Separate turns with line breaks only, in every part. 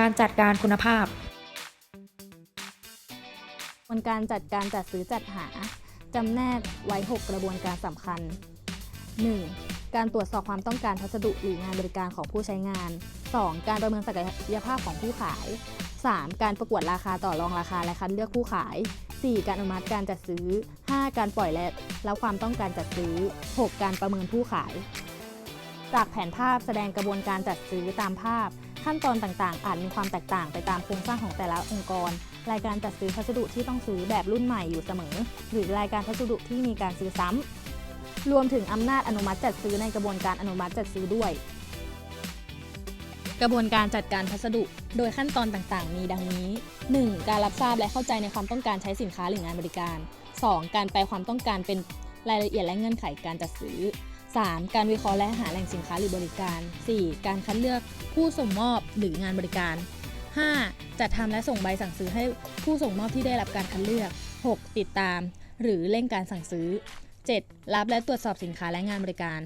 การจัดการคุณภาพ
กระบวนการจัดการจัดซื้อจัดหาจำแนกไว้ 6 กระบวนการสำคัญ 1. การตรวจสอบความต้องการพัสดุหรืองานบริการของผู้ใช้งาน 2. การประเมินศักยภาพของผู้ขาย 3. การประกวดราคาต่อรองราคาและคัดเลือกผู้ขาย 4. การอนุมัติการจัดซื้อ 5. การปล่อยและแล้วความต้องการจัดซื้อ 6. การประเมินผู้ขาย จากแผนภาพแสดงกระบวนการจัดซื้อตามภาพ ขั้นตอนต่างๆ อาจมีความแตกต่างไปตามโครงสร้างของแต่ละองค์กร รายการจัดซื้อพัสดุที่ต้องซื้อแบบรุ่นใหม่อยู่เสมอ หรือรายการพัสดุที่มีการซื้อซ้ำรวมถึงอำนาจอนุมัติจัดซื้อในกระบวนการอนุมัติจัดซื้อด้วย กระบวนการจัดการพัสดุ โดยขั้นตอนต่างๆ มีดังนี้ 1. การรับทราบและเข้าใจในความต้องการใช้สินค้าหรืองานบริการ 2. การแปลความต้องการเป็นรายละเอียดและเงื่อนไขการจัดซื้อ 3. การวิเคราะห์และหาแหล่งสินค้าหรือบริการ 4. การคัดเลือกผู้ส่งมอบหรืองานบริการ 5. จัดทำและส่งใบสั่งซื้อให้ผู้ส่งมอบที่ได้รับการคัดเลือก 6. ติดตาม หรือเร่งการสั่งซื้อ 7. รับและตรวจสอบสินค้าและงานบริการ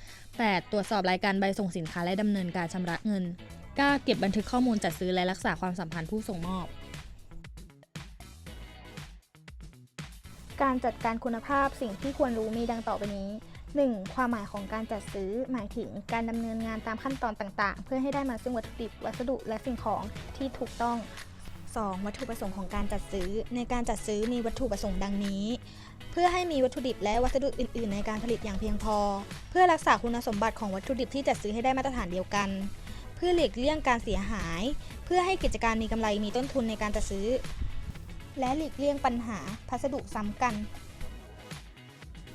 8. ตรวจสอบรายการใบส่งสินค้าและดำเนินการชำระเงิน 9. เก็บบันทึกข้อมูลจัดซื้อและรักษาความสัมพันธ์ผู้ส่งมอบ
การจัดการคุณภาพสิ่งที่ควรรู้มีดังต่อไปนี้ 1. ความหมายของการจัดซื้อ หมายถึงการดำเนินงานตามขั้นตอนต่าง ๆ เพื่อให้ได้มาซึ่งวัตถุดิบ วัสดุ และสิ่งของที่ถูกต้อง 2. วัตถุประสงค์ของการจัดซื้อ ในการจัดซื้อมีวัตถุประสงค์ดังนี้ เพื่อให้มีวัตถุดิบและวัสดุอื่น ๆ ในการผลิตอย่างเพียงพอ เพื่อรักษาคุณสมบัติของวัตถุดิบที่จัดซื้อให้ได้มาตรฐานเดียวกัน เพื่อหลีกเลี่ยงการเสียหาย เพื่อให้กิจการมีกำไรมีต้นทุนในการจัดซื้อ และหลีกเลี่ยงปัญหาพัสดุซ้ำกัน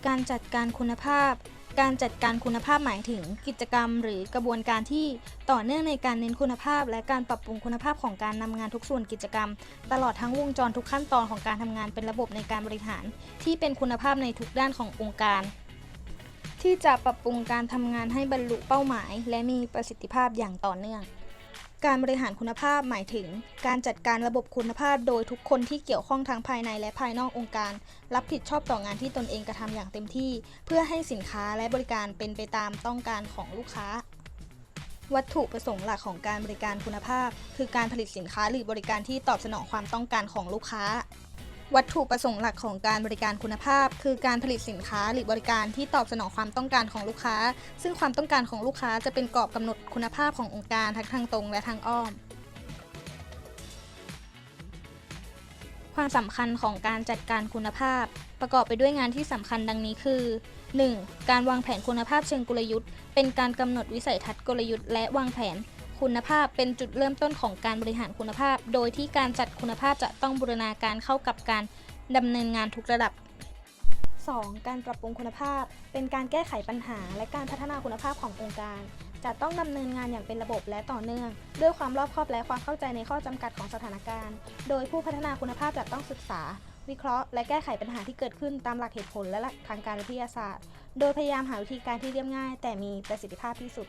การจัดการคุณภาพ การจัดการคุณภาพหมายถึงกิจกรรม หรือกระบวนการที่ต่อเนื่องในการเน้นคุณภาพ และการปรับปรุงคุณภาพของการนำงานทุกส่วนกิจกรรม ตลอดทั้งวงจรทุกขั้นตอนของการทำงานเป็นระบบในการบริหาร ที่เป็นคุณภาพในทุกด้านขององค์การ ที่จะปรับปรุงการทำงานให้บรรลุเป้าหมาย และมีประสิทธิภาพอย่างต่อเนื่อง การบริหารคุณภาพหมายถึง การจัดการระบบคุณภาพโดยทุกคนที่เกี่ยวข้องทั้งภายในและภายนอกองค์การ รับผิดชอบต่องานที่ตนเองกระทำอย่างเต็มที่ เพื่อให้สินค้าและบริการเป็นไปตามต้องการของลูกค้า วัตถุประสงค์หลักของการบริการคุณภาพ คือการผลิตสินค้าหรือบริการที่ตอบสนองความต้องการของลูกค้า วัตถุประสงค์หลักของการบริการคุณภาพ คือการผลิตสินค้าหรือบริการที่ตอบสนองความต้องการของลูกค้า ซึ่งความต้องการของลูกค้าจะเป็นกรอบกำหนดคุณภาพขององค์การทั้งทางตรงและทางอ้อม ความสำคัญของการจัดการคุณภาพ ประกอบไปด้วยงานที่สำคัญดังนี้คือ 1. การวางแผนคุณภาพเชิงกลยุทธ์ เป็นการกำหนดวิสัยทัศน์กลยุทธ์และวางแผน คุณภาพเป็นจุดเริ่มต้นของการบริหารคุณภาพ โดยที่การจัดคุณภาพจะต้องบูรณาการเข้ากับการดำเนินงานทุกระดับ 2. การปรับปรุงคุณภาพ เป็นการแก้ไขปัญหา และการพัฒนาคุณภาพขององค์การ จะต้องดำเนินงานอย่างเป็นระบบและต่อเนื่อง ด้วยความรอบคอบและความเข้าใจในข้อจำกัดของสถานการณ์ โดยผู้พัฒนาคุณภาพจะต้องศึกษา วิเคราะห์และแก้ไขปัญหาที่เกิดขึ้นตามหลักเหตุผลและหลักทางการวิทยาศาสตร์ โดยพยายามหาวิธีการที่เรียบง่าย แต่มีประสิทธิภาพที่สุด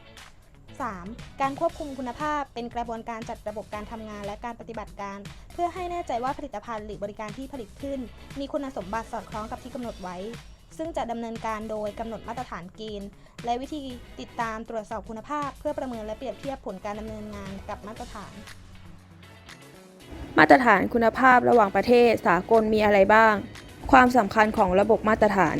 3. การควบคุมคุณภาพเป็นกระบวนการจัดระบบการทำงานและการปฏิบัติการ เพื่อให้แน่ใจว่าผลิตภัณฑ์หรือบริการที่ผลิตขึ้น มีคุณสมบัติสอดคล้องกับที่กำหนดไว้ ซึ่งจะดำเนินการโดยกำหนดมาตรฐานเกณฑ์และวิธีติดตามตรวจสอบคุณภาพ เพื่อประเมินและเปรียบเทียบผลการดำเนินงานกับมาตรฐาน
มาตรฐานคุณภาพระหว่างประเทศสากลมีอะไรบ้าง ความสำคัญของระบบมาตรฐาน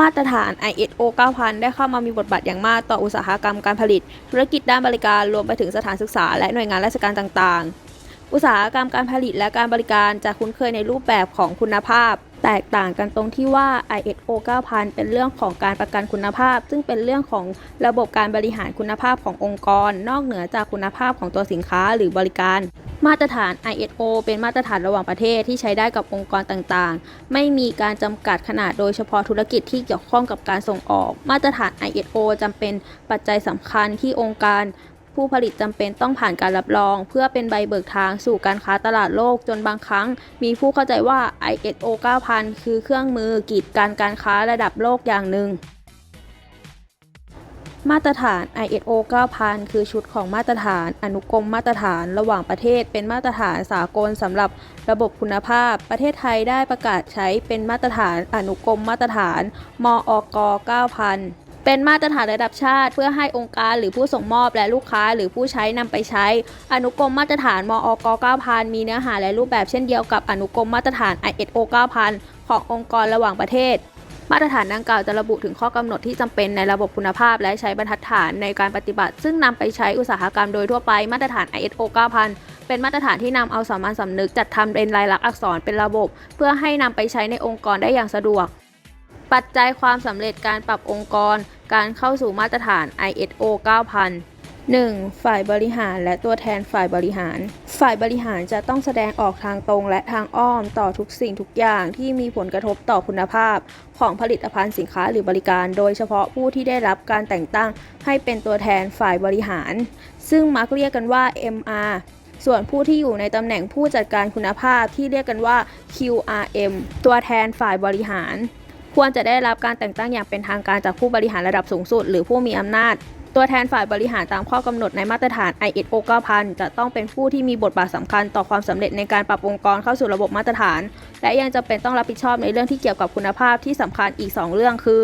มาตรฐาน ISO 9000 ได้เข้ามามีบทบาทอย่างมากต่ออุตสาหกรรมการผลิต ธุรกิจด้านบริการรวมไปถึงสถานศึกษา และหน่วยงานราชการต่างๆ อุตสาหกรรมการผลิตและการบริการจะคุ้นเคยในรูปแบบของคุณภาพ แตกต่างกันตรงที่ว่า ISO 9000 เป็นเรื่องของการประกันคุณภาพ ซึ่งเป็นเรื่องของระบบการบริหารคุณภาพขององค์กร นอกเหนือจากคุณภาพของตัวสินค้าหรือบริการ มาตรฐาน ISO เป็นมาตรฐานระหว่างประเทศที่ใช้ได้กับองค์กรต่างๆ ไม่มีการจำกัดขนาดโดยเฉพาะธุรกิจที่เกี่ยวข้องกับการส่งออก มาตรฐาน ISO จำเป็นปัจจัยสำคัญที่องค์การผู้ผลิตจำเป็นต้องผ่านการรับรอง เพื่อเป็นใบเบิกทางสู่การค้าตลาดโลกจนบางครั้ง มีผู้เข้าใจว่า ISO 9000 คือเครื่องมือกีดกันการค้าระดับโลกอย่างหนึ่ง มาตรฐาน ISO 9000 คือชุดของมาตรฐาน อนุกรมมาตรฐานระหว่างประเทศ เป็นมาตรฐานสากลสำหรับระบบคุณภาพ ประเทศไทยได้ประกาศใช้เป็นมาตรฐาน อนุกรมมาตรฐาน มอก9000เป็นมาตรฐานระดับชาติ เพื่อให้องค์การหรือผู้ส่งมอบและลูกค้าหรือผู้ใช้นำไปใช้ อนุกรมมาตรฐานมอก9000 มีเนื้อหาและรูปแบบเช่นเดียวกับอนุกรมมาตรฐาน ISO 9000 ขององค์กรระหว่างประเทศ มาตรฐานดังกล่าวจะระบุถึงข้อกำหนดที่จำเป็นในระบบคุณภาพ และใช้บรรทัดฐานในการปฏิบัติ ซึ่งนำไปใช้อุตสาหกรรมโดยทั่วไปมาตรฐาน ISO 9000 เป็นมาตรฐานที่นำเอาสามัญสำนึกจัดทำเป็นลายลักษณ์อักษรเป็นระบบ เพื่อให้นำไปใช้ในองค์กรได้อย่างสะดวก ปัจจัยความสำเร็จการปรับองค์กร การเข้าสู่มาตรฐาน ISO 9000 1. ฝ่ายบริหารและตัวแทนฝ่ายบริหาร ฝ่ายบริหารจะต้องแสดงออกทางตรงและทางอ้อมต่อทุกสิ่งทุกอย่างที่มีผลกระทบต่อคุณภาพ ของผลิตภัณฑ์สินค้าหรือบริการ โดยเฉพาะผู้ที่ได้รับการแต่งตั้งให้เป็นตัวแทนฝ่ายบริหาร ซึ่งมักเรียกกันว่า MR ส่วนผู้ที่อยู่ในตำแหน่งผู้จัดการคุณภาพที่เรียกกันว่า QRM ตัวแทนฝ่ายบริหาร ควรจะได้รับการแต่งตั้งอย่างเป็นทางการจากผู้บริหารระดับสูงสุด หรือผู้มีอำนาจ ตัวแทนฝ่ายบริหารตามข้อกำหนดในมาตรฐาน ISO 9000 จะต้องเป็นผู้ที่มีบทบาทสำคัญต่อความสำเร็จในการปรับองค์กรเข้าสู่ระบบมาตรฐาน และยังจะเป็นต้องรับผิดชอบในเรื่องที่เกี่ยวกับคุณภาพที่สำคัญอีก 2 เรื่องคือ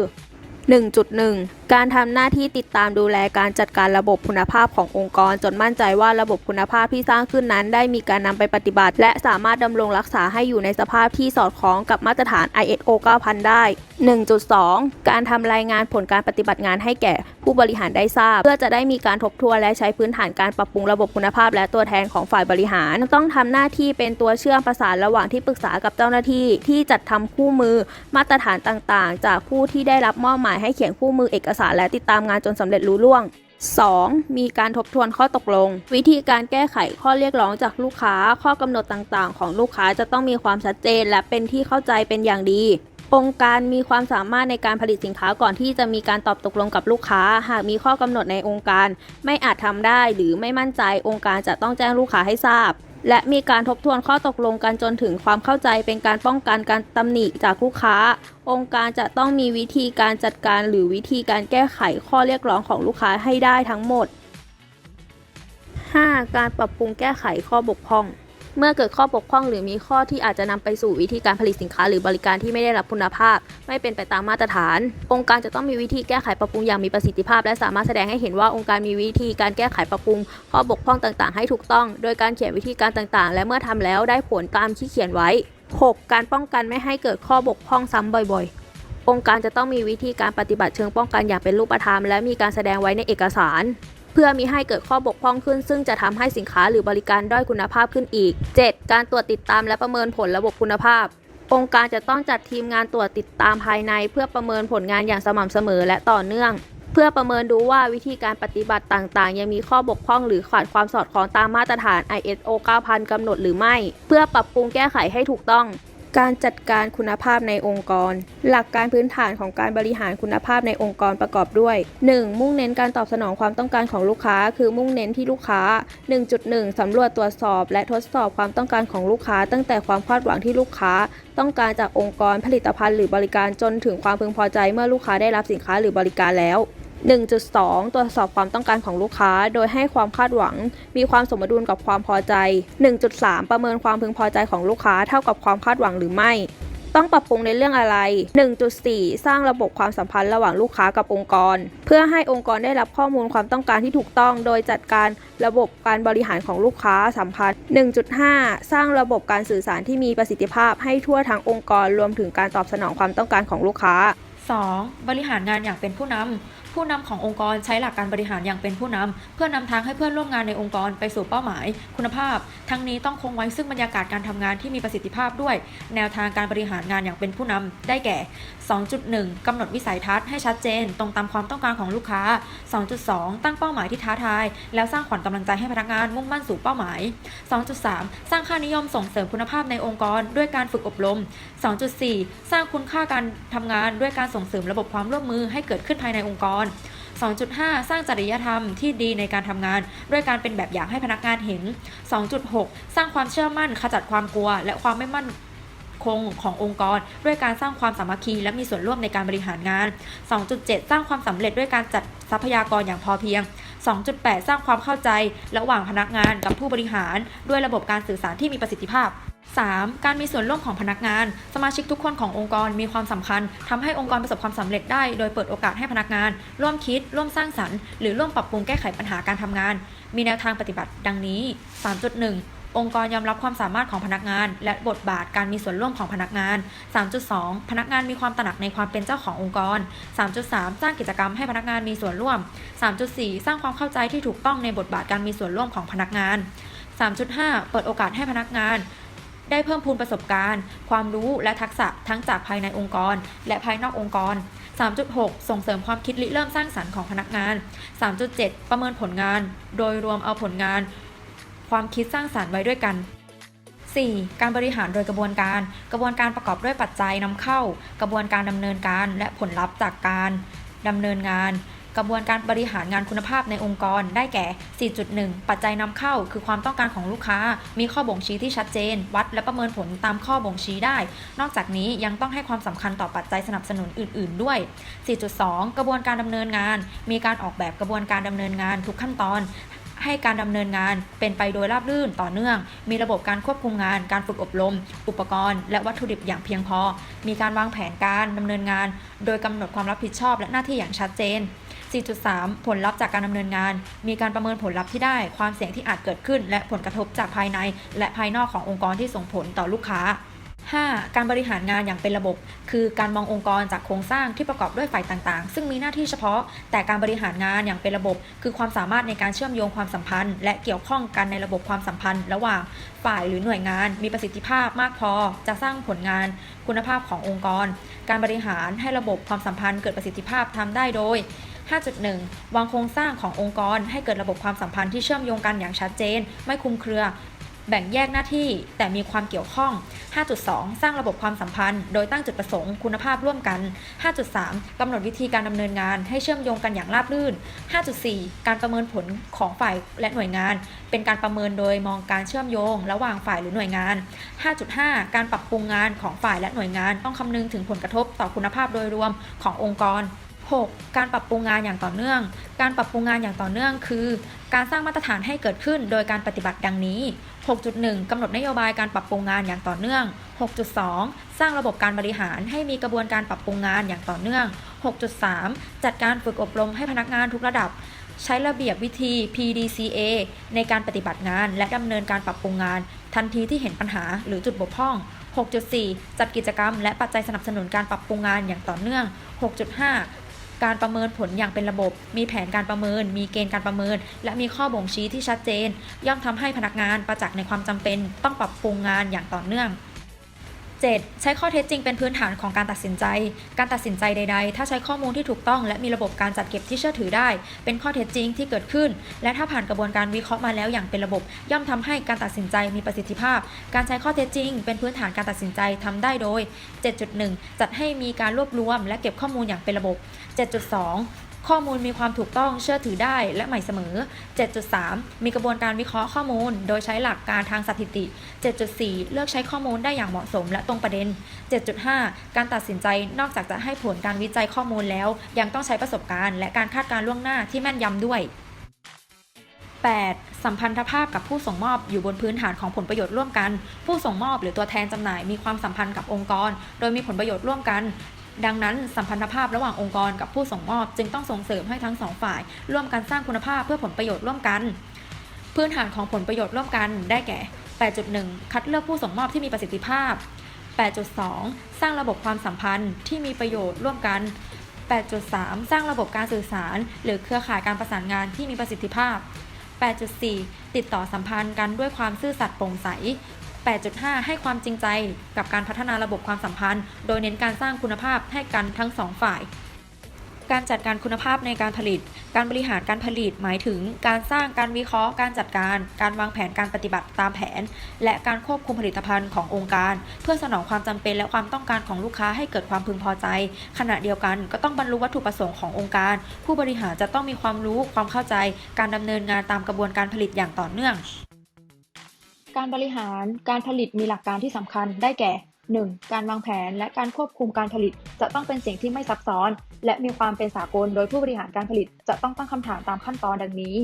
1.1การทำหน้าที่ติดตามดูแลการจัดการระบบคุณภาพขององค์กร จนมั่นใจว่าระบบคุณภาพที่สร้างขึ้นนั้น ได้มีการนำไปปฏิบัติ และสามารถดำรงรักษาให้อยู่ในสภาพที่สอดคล้องกับมาตรฐาน ISO 9000 ได้ 1.2 การทำรายงานผลการปฏิบัติงานให้แก่ผู้บริหารได้ทราบ เพื่อจะได้มีการทบทวนและใช้พื้นฐานการปรับปรุงระบบคุณภาพ และตัวแทนของฝ่ายบริหาร ต้องทำหน้าที่เป็นตัวเชื่อมประสานระหว่างที่ปรึกษากับเจ้าหน้าที่ ที่จัดทำคู่มือมาตรฐานต่างๆ จากผู้ที่ได้รับมอบหมายให้เขียนคู่มือเอกสารและติดตามงานจนสำเร็จลุล่วง 2. มีการทบทวนข้อตกลง วิธีการแก้ไขข้อเรียกร้องจากลูกค้า ข้อกำหนดต่างๆ ของลูกค้าจะต้องมีความชัดเจน และเป็นที่เข้าใจเป็นอย่างดีองค์การมีความสามารถในการผลิตสินค้าก่อนที่จะมีการตอบตกลงกับลูกค้า หากมีข้อกำหนดในองค์การ ไม่อาจทำได้หรือไม่มั่นใจองค์การจะต้องแจ้งลูกค้าให้ทราบ และมีการทบทวนข้อตกลงกันจนถึงความเข้าใจเป็นการป้องกันการตำหนิจากลูกค้า องค์การจะต้องมีวิธีการจัดการหรือวิธีการแก้ไขข้อเรียกร้องของลูกค้าให้ได้ทั้งหมด 5. การปรับปรุงแก้ไขข้อบกพร่อง เมื่อเกิดข้อบกพร่องหรือมีข้อที่อาจจะนำไปสู่วิธีการผลิตสินค้าหรือบริการที่ไม่ได้รับคุณภาพ ไม่เป็นไปตามมาตรฐาน องค์การจะต้องมีวิธีแก้ไขปรับปรุงอย่างมีประสิทธิภาพ และสามารถแสดงให้เห็นว่าองค์การมีวิธีการแก้ไขปรับปรุง ข้อบกพร่องต่าง ๆ ให้ถูกต้อง โดยการเขียนวิธีการต่างๆ และเมื่อทำแล้วได้ผลตามที่เขียนไว้ 6. การป้องกันไม่ให้เกิดข้อบกพร่องซ้ำบ่อยๆองค์การจะต้องมีวิธีการปฏิบัติเชิงป้องกันอย่างเป็นรูปธรรมและมีการแสดงไว้ในเอกสาร เพื่อมีให้เกิดข้อบกพร่องขึ้น ซึ่งจะทำให้สินค้าหรือบริการด้อยคุณภาพขึ้นอีก 7. การตรวจติดตามและประเมินผลระบบคุณภาพ องค์การจะต้องจัดทีมงานตรวจติดตามภายใน เพื่อประเมินผลงานอย่างสม่ำเสมอและต่อเนื่อง เพื่อประเมินดูว่าวิธีการปฏิบัติต่างๆ ยังมีข้อบกพร่องหรือขาดความสอดคล้องตามมาตรฐาน ISO 9000 กำหนดหรือไม่ เพื่อปรับปรุงแก้ไขให้ถูกต้อง การจัดการคุณภาพในองค์กร หลักการพื้นฐานของการบริหารคุณภาพในองค์กรประกอบด้วย 1. มุ่งเน้นการตอบสนองความต้องการของลูกค้า คือมุ่งเน้นที่ลูกค้า 1.1 สำรวจตรวจสอบ และทดสอบความต้องการของลูกค้า ตั้งแต่ความคาดหวังที่ลูกค้า ต้องการจากองค์กรผลิตภัณฑ์หรือบริการจนถึงความพึงพอใจเมื่อลูกค้าได้รับสินค้าหรือบริการแล้ว 1.2 ตรวจสอบความต้องการของลูกค้า โดยให้ความคาดหวัง มีความสมดุลกับความพอใจ 1.3 ประเมินความพึงพอใจของลูกค้าเท่ากับความคาดหวังหรือไม่ ต้องปรับปรุงในเรื่องอะไร 1.4 สร้างระบบความสัมพันธ์ระหว่างลูกค้ากับองค์กร เพื่อให้องค์กรได้รับข้อมูลความต้องการที่ถูกต้อง โดยจัดการระบบการบริหารของลูกค้าสัมพันธ์ 1.5 สร้างระบบการสื่อสารที่มีประสิทธิภาพให้ทั่วทั้งองค์กรรวมถึงการตอบสนองความต้องการของลูกค้า
2. บริหารงานอย่างเป็นผู้นำ ผู้นำขององค์กรใช้หลักการบริหารอย่างเป็นผู้นำเพื่อนำทางให้เพื่อนร่วมงานในองค์กรไปสู่เป้าหมาย คุณภาพ ทั้งนี้ต้องคงไว้ซึ่งบรรยากาศการทำงานที่มีประสิทธิภาพด้วย แนวทางการบริหารงานอย่างเป็นผู้นำได้แก่ 2.1กำหนดวิสัยทัศน์ให้ชัดเจน ตรงตามความต้องการของลูกค้า 2.2 ตั้งเป้าหมายที่ท้าทาย แล้วสร้างขวัญกำลังใจให้พนักงานมุ่งมั่นสู่เป้าหมาย 2.3 สร้างค่านิยมส่งเสริมคุณภาพในองค์กร ด้วยการฝึกอบรม 2.4 สร้างคุณค่าการทำงานด้วยการส่งเสริมระบบความร่วมมือให้เกิดขึ้นภายในองค์กร2.5 สร้างจริยธรรมที่ดีในการทำงาน ด้วยการเป็นแบบอย่างให้พนักงานเห็น 2.6 สร้างความเชื่อมั่นขจัดความกลัว และความไม่มั่นคงขององค์กร ด้วยการสร้างความสามัคคี และมีส่วนร่วมในการบริหารงาน 2.7 สร้างความสำเร็จด้วยการจัดทรัพยากรอย่างพอเพียง 2.8 สร้างความเข้าใจ ระหว่างพนักงานกับผู้บริหาร ด้วยระบบการสื่อสารที่มีประสิทธิภาพ 3. การมีส่วนร่วมของพนักงาน สมาชิกทุกคนขององค์กรมีความสำคัญทำให้องค์กรประสบความสำเร็จได้ โดยเปิดโอกาสให้พนักงาน ร่วมคิด ร่วมสร้างสรรค์ หรือร่วมปรับปรุงแก้ไขปัญหาการทำงาน มีแนวทางปฏิบัติดังนี้ 3.1องค์กรยอมรับความสามารถของพนักงาน และบทบาทการมีส่วนร่วมของพนักงาน 3.2 พนักงานมีความตระหนักในความเป็นเจ้าขององค์กร 3.3 สร้างกิจกรรมให้พนักงานมีส่วนร่วม 3.4 สร้างความเข้าใจที่ถูกต้องในบทบาทการมีส่วนร่วมของพนักงาน 3.5 เปิดโอกาสให้พนักงาน ได้เพิ่มพูนประสบการณ์ ความรู้และทักษะทั้งจากภายในองค์กร และภายนอกองค์กร 3.6 ส่งเสริมความคิดริเริ่มสร้างสรรค์ของพนักงาน 3.7 ประเมินผลงาน โดยรวมเอาผลงาน ความคิดสร้างสรรค์ไว้ด้วยกัน 4. การบริหารโดยกระบวนการ กระบวนการประกอบด้วยปัจจัยนำเข้า กระบวนการดำเนินการและผลลัพธ์จากการดำเนินงาน กระบวนการบริหารงานคุณภาพในองค์กรได้แก่ 4.1 ปัจจัยนำเข้า คือความต้องการของลูกค้า มีข้อบ่งชี้ที่ชัดเจน วัดและประเมินผลตามข้อบ่งชี้ได้ นอกจากนี้ยังต้องให้ความสำคัญต่อปัจจัยสนับสนุนอื่น ๆ ด้วย 4.2 กระบวนการดำเนินงาน มีการออกแบบกระบวนการดำเนินงานทุกขั้นตอนให้การดำเนินงานเป็นไปโดยราบรื่นต่อเนื่อง มีระบบการควบคุมงาน การฝึกอบรม อุปกรณ์ และวัตถุดิบอย่างเพียงพอ มีการวางแผนการดำเนินงาน โดยกำหนดความรับผิดชอบและหน้าที่อย่างชัดเจน 4.3 ผลลัพธ์จากการดำเนินงาน มีการประเมินผลลัพธ์ที่ได้ ความเสี่ยงที่อาจเกิดขึ้น และผลกระทบจากภายใน และภายนอกขององค์กรที่ส่งผลต่อลูกค้า 5. การบริหารงานอย่างเป็นระบบ คือการมององค์กรจากโครงสร้างที่ประกอบด้วยฝ่ายต่างๆ ซึ่งมีหน้าที่เฉพาะ แต่การบริหารงานอย่างเป็นระบบ คือความสามารถในการเชื่อมโยงความสัมพันธ์ และเกี่ยวข้องกันในระบบความสัมพันธ์ ระหว่างฝ่ายหรือหน่วยงาน มีประสิทธิภาพมากพอ จะสร้างผลงาน คุณภาพขององค์กร การบริหารให้ระบบความสัมพันธ์เกิดประสิทธิภาพทำได้โดย 5.1 วางโครงสร้างขององค์กรให้เกิดระบบความสัมพันธ์ที่เชื่อมโยงกันอย่างชัดเจน ไม่คุมเครือ แบ่งแยกหน้าที่แต่มีความเกี่ยวข้อง 5.2 สร้างระบบความสัมพันธ์ โดยตั้งจุดประสงค์คุณภาพร่วมกัน 5.3 กำหนดวิธีการดำเนินงานให้เชื่อมโยงกันอย่างราบรื่น 5.4 การประเมินผลของฝ่ายและหน่วยงาน เป็นการประเมินโดยมองการเชื่อมโยง ระหว่างฝ่ายหรือหน่วยงาน 5.5 การปรับปรุงงานของฝ่ายและหน่วยงานต้องคำนึงถึงผลกระทบต่อคุณภาพโดยรวมขององค์กร 6. การปรับปรุงงานอย่างต่อเนื่อง การปรับปรุงงานอย่างต่อเนื่องคือ การสร้างมาตรฐานให้เกิดขึ้นโดยการปฏิบัติดังนี้ 6.1 กำหนดนโยบายการปรับปรุงงานอย่างต่อเนื่อง 6.2 สร้างระบบการบริหารให้มีกระบวนการปรับปรุงงานอย่างต่อเนื่อง 6.3 จัดการฝึกอบรมให้พนักงานทุกระดับ ใช้ระเบียบวิธี PDCA ในการปฏิบัติงาน และดำเนินการปรับปรุงงาน ทันทีที่เห็นปัญหาหรือจุดบกพร่อง 6.4 จัดกิจกรรม และปัจจัยสนับสนุนการปรับปรุงงานอย่างต่อเนื่อง 6.5 การประเมินผลอย่างเป็นระบบ มีแผนการประเมิน มีเกณฑ์การประเมิน และมีข้อบ่งชี้ที่ชัดเจน ย่อมทำให้พนักงานประจักษ์ในความจำเป็น ต้องปรับปรุงงานอย่างต่อเนื่อง 7. ใช้ข้อเท็จจริงเป็นพื้นฐานของการตัดสินใจ การตัดสินใจใด ๆ ถ้าใช้ข้อมูลที่ถูกต้อง และมีระบบการจัดเก็บที่เชื่อถือได้ เป็นข้อเท็จจริงที่เกิดขึ้น และถ้าผ่านกระบวนการวิเคราะห์มาแล้วอย่างเป็นระบบ ย่อมทำให้การตัดสินใจมีประสิทธิภาพ การใช้ข้อเท็จจริง เป็นพื้นฐานการตัดสินใจทำได้โดย 7.1 จัดให้มีการรวบรวม และเก็บข้อมูลอย่างเป็นระบบ 7.2 ข้อมูลมีความถูกต้องเชื่อถือได้และใหม่เสมอ 7.3 มีกระบวนการวิเคราะห์ข้อมูล โดยใช้หลักการทางสถิติ 7.4 เลือกใช้ข้อมูลได้อย่างเหมาะสมและตรงประเด็น 7.5 การตัดสินใจนอกจากจะให้ผลการวิจัยข้อมูลแล้ว ยังต้องใช้ประสบการณ์ และการคาดการณ์ล่วงหน้าที่แม่นยำด้วย 8. สัมพันธภาพกับผู้ส่งมอบอยู่บนพื้นฐานของผลประโยชน์ร่วมกัน ผู้ส่งมอบหรือตัวแทนจำหน่ายมีความสัมพันธ์กับองค์กร โดยมีผลประโยชน์ร่วมกัน ดังนั้นสัมพันธภาพระหว่างองค์กรกับผู้ส่งมอบ จึงต้องส่งเสริมให้ทั้งสองฝ่าย ร่วมกันสร้างคุณภาพเพื่อผลประโยชน์ร่วมกัน พื้นฐานของผลประโยชน์ร่วมกันได้แก่ 8.1 คัดเลือกผู้ส่งมอบที่มีประสิทธิภาพ 8.2 สร้างระบบความสัมพันธ์ที่มีประโยชน์ร่วมกัน 8.3 สร้างระบบการสื่อสาร หรือเครือข่ายการประสานงานที่มีประสิทธิภาพ 8.4 ติดต่อสัมพันธ์กันด้วยความซื่อสัตย์โปร่งใส 8.5 ให้ความจริงใจกับการพัฒนาระบบความสัมพันธ์ โดยเน้นการสร้างคุณภาพให้กันทั้งสองฝ่ายการจัดการคุณภาพในการผลิต การบริหารการผลิตหมายถึง การสร้างการวิเคราะห์ การจัดการ การวางแผนการปฏิบัติตามแผน และการควบคุมผลิตภัณฑ์ขององค์การ เพื่อสนองความจำเป็นและความต้องการของลูกค้าให้เกิดความพึงพอใจ ขณะเดียวกันก็ต้องบรรลุวัตถุประสงค์ขององค์การ ผู้บริหารจะต้องมีความรู้ความเข้าใจ การดำเนินงานตามกระบวนการผลิตอย่างต่อเนื่อง การบริหารการผลิตมีหลักการที่สำคัญได้แก่ 1. การวางแผนและการควบคุมการผลิต จะต้องเป็นสิ่งที่ไม่ซับซ้อน และมีความเป็นสากลโดยผู้บริหารการผลิต จะต้องตั้งคำถามตามขั้นตอนดังนี้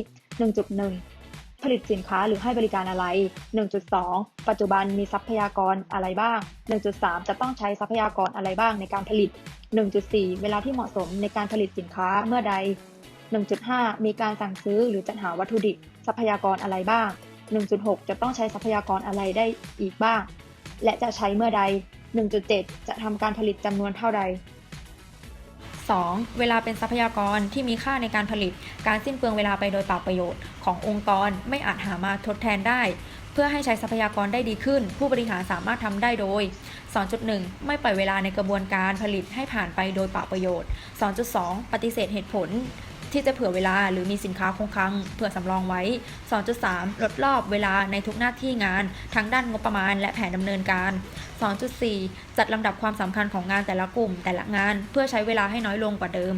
1.1 ผลิตสินค้าหรือให้บริการอะไร 1.2 ปัจจุบันมีทรัพยากรอะไรบ้าง 1.3 จะต้องใช้ทรัพยากรอะไรบ้างในการผลิต 1.4 เวลาที่เหมาะสมในการผลิตสินค้าเมื่อใด 1.5 มีการสั่งซื้อหรือจัดหาวัตถุดิบทรัพยากรอะไรบ้าง 1.6 จะต้องใช้ทรัพยากรอะไรได้อีกบ้าง และจะใช้เมื่อใด 1.7 จะทำการผลิตจำนวนเท่าใด 2. เวลาเป็นทรัพยากรที่มีค่าในการผลิต การสิ้นเปลืองเวลาไปโดยเปล่าประโยชน์ขององค์กรไม่อาจหามาทดแทนได้ เพื่อให้ใช้ทรัพยากรได้ดีขึ้น ผู้บริหารสามารถทำได้โดย 2.1 ไม่ปล่อยเวลาในกระบวนการผลิตให้ผ่านไปโดยเปล่าประโยชน์ 2.2 ปฏิเสธเหตุผล ที่จะเผื่อเวลาหรือมีสินค้าคงคลังเผื่อสำรองไว้ 2.3 ลดรอบเวลาในทุกหน้าที่งาน ทั้งด้านงบประมาณและแผนดำเนินการ 2.4 จัดลำดับความสำคัญของงานแต่ละกลุ่มแต่ละงาน เพื่อใช้เวลาให้น้อยลงกว่าเดิม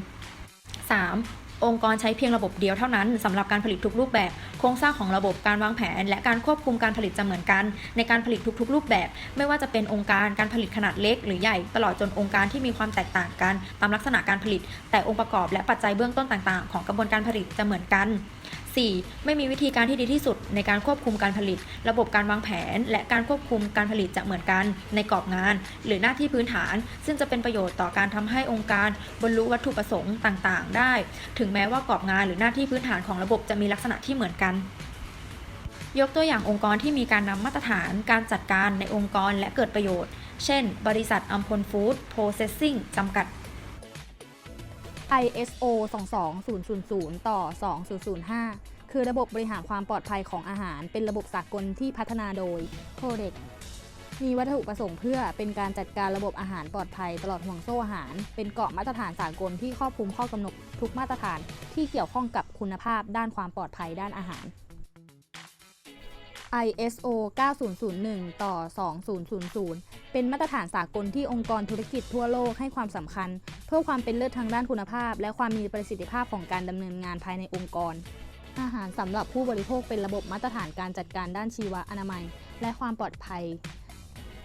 3. องค์กรใช้เพียงระบบเดียวเท่านั้นสำหรับการผลิตทุกรูปแบบ โครงสร้างของระบบการวางแผน และการควบคุมการผลิตจะเหมือนกัน ในการผลิตทุกๆ รูปแบบ ไม่ว่าจะเป็นองค์การการผลิตขนาดเล็กหรือใหญ่ตลอดจนองค์การที่มีความแตกต่างกัน ตามลักษณะการผลิต แต่องค์ประกอบและปัจจัยเบื้องต้นต่างๆ ของกระบวนการผลิตจะเหมือนกัน 4. ไม่มีวิธีการที่ดีที่สุดในการควบคุมการผลิต ระบบการวางแผน และการควบคุมการผลิตจะเหมือนกันในกรอบงาน หรือหน้าที่พื้นฐาน ซึ่งจะเป็นประโยชน์ต่อการทำให้องค์การบรรลุวัตถุประสงค์ต่างๆ ได้ ถึงแม้ว่ากรอบงานหรือหน้าที่พื้นฐานของระบบจะมีลักษณะที่เหมือนกันยกตัวอย่างองค์กรที่มีการนำมาตรฐานการจัดการในองค์กรและเกิดประโยชน์ เช่น บริษัทอัมพลฟู้ดโปรเซสซิ่งจำกัด
ISO 22000 ต่อ 2005 คือระบบบริหารความปลอดภัยของอาหาร เป็นระบบสากลที่พัฒนาโดย c o d e x มีวัตถุประสงค์เพื่อเป็นการจัดการระบบอาหารปลอดภัยตลอดห่วงโซ่อาหาร เป็นเกาะมาตรฐานสากลที่ครอบคลุมข้อกำหนดทุกมาตรฐานที่เกี่ยวข้องกับคุณภาพด้านความปลอดภัยด้านอาหาร ISO 9001 ต่อ 2000 เป็นมาตรฐานสากลที่องค์กรธุรกิจทั่วโลกให้ความสำคัญ เพื่อความเป็นเลิศทางด้านคุณภาพ และความมีประสิทธิภาพของการดำเนินงานภายในองค์กร อาหารสำหรับผู้บริโภคเป็นระบบมาตรฐานการจัดการด้านชีวอนามัย และความปลอดภัย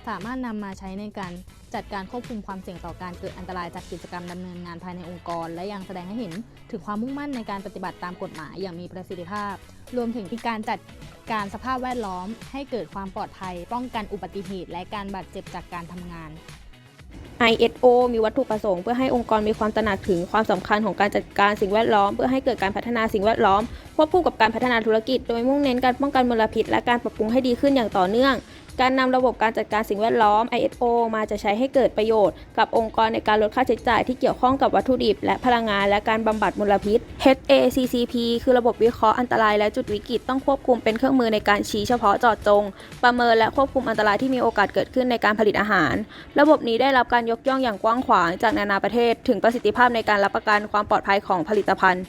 สามารถนำมาใช้ในการ จัดการควบคุมความเสี่ยงต่อการเกิดอันตรายจากกิจกรรมดำเนินงานภายในองค์กร และยังแสดงให้เห็นถึงความมุ่งมั่นในการปฏิบัติตามกฎหมายอย่างมีประสิทธิภาพ รวมถึงที่การจัดการสภาพแวดล้อม ให้เกิดความปลอดภัย ป้องกันอุบัติเหตุ และการบาดเจ็บจากการทำงาน
ISO มีวัตถุประสงค์เพื่อให้องค์กรมีความตระหนักถึงความสำคัญของการจัดการสิ่งแวดล้อม เพื่อให้เกิดการพัฒนาสิ่งแวดล้อมควบคู่กับการพัฒนาธุรกิจ โดยมุ่งเน้นการป้องกันมลพิษและการปรับปรุงให้ดีขึ้นอย่างต่อเนื่อง การนำระบบการจัดการสิ่งแวดล้อม ISO มาจะใช้ให้เกิดประโยชน์ กับองค์กรในการลดค่าใช้จ่ายที่เกี่ยวข้องกับวัตถุดิบ และพลังงานและการบำบัดมลพิษ HACCP คือระบบวิเคราะห์อันตรายและจุดวิกฤตต้องควบคุมเป็นเครื่องมือในการชี้เฉพาะเจาะจง ประเมินและควบคุมอันตรายที่มีโอกาสเกิดขึ้นในการผลิตอาหาร ระบบนี้ได้รับการยกย่องอย่างกว้างขวางจากนานาประเทศ ถึงประสิทธิภาพในการรับประกันความปลอดภัยของผลิตภัณฑ์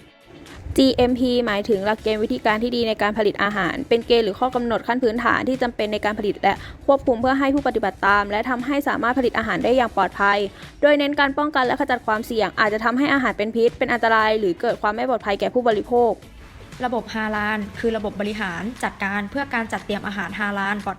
GMP หมายถึงหลักเกณฑ์วิธีการที่ดีในการผลิตอาหาร เป็นเกณฑ์หรือข้อกำหนดขั้นพื้นฐานที่จำเป็นในการผลิตและควบคุมเพื่อให้ผู้ปฏิบัติตาม และทำให้สามารถผลิตอาหารได้อย่างปลอดภัย โดยเน้นการป้องกันและขจัดความเสี่ยง อาจจะทำให้อาหารเป็นพิษ เป็นอันตราย หรือเกิดความไม่ปลอดภัยแก่ผู้บริโภค
ระบบฮาลาลคือระบบบริหารจัดการเพื่อการจัดเตรียมอาหารฮาลาลปลอด